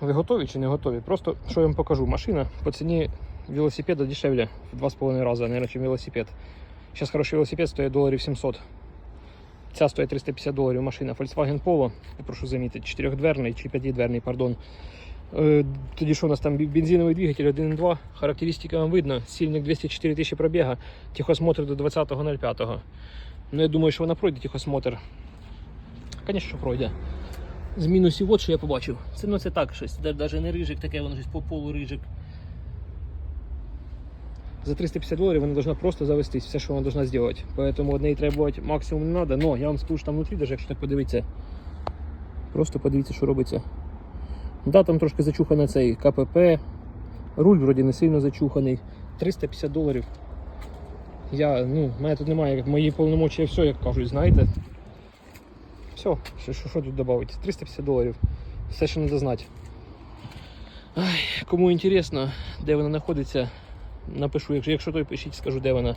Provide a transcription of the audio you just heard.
Ви готові чи не готові? Просто що я вам покажу. Машина по ціні велосипеда дешевле в 2,5 рази, наверное, чим велосипед. Зараз хороший велосипед стоїть доларів 700. Ця стоїть 350 доларів машина. Volkswagen Polo, прошу замітити, 4-дверний чи 5-дверний, пардон. Е, Тоді що у нас там бензиновий двигатель 1.2, характеристика вам видно, сильник 204 тисячі пробіга, техосмотр до 20.05. Ну я думаю, що вона пройде техосмотр. Звісно, що пройде. З мінусів, от що я побачив. Це ну це так щось. Навіть не рижик, таке воно щось по полу рижик. За 350 доларів вона должна просто завестись, все, що вона должна зробити. Поэтому од неї требувати максимум не треба. Но я вам скажу, що там внутрі, даже якщо так подивитися. Просто подивіться, що робиться. Да, там трошки зачуханий цей КПП. Руль вроді не сильно зачуханий. 350 доларів. Я, ну, мене тут немає як мої повномочі, все, як кажуть, знаєте. Все, що, тут додати? 350 доларів. Все, що треба знати. Ай, кому інтересно, де вона знаходиться, напишу. Якщо, якщо той пишіть, скажу, де вона.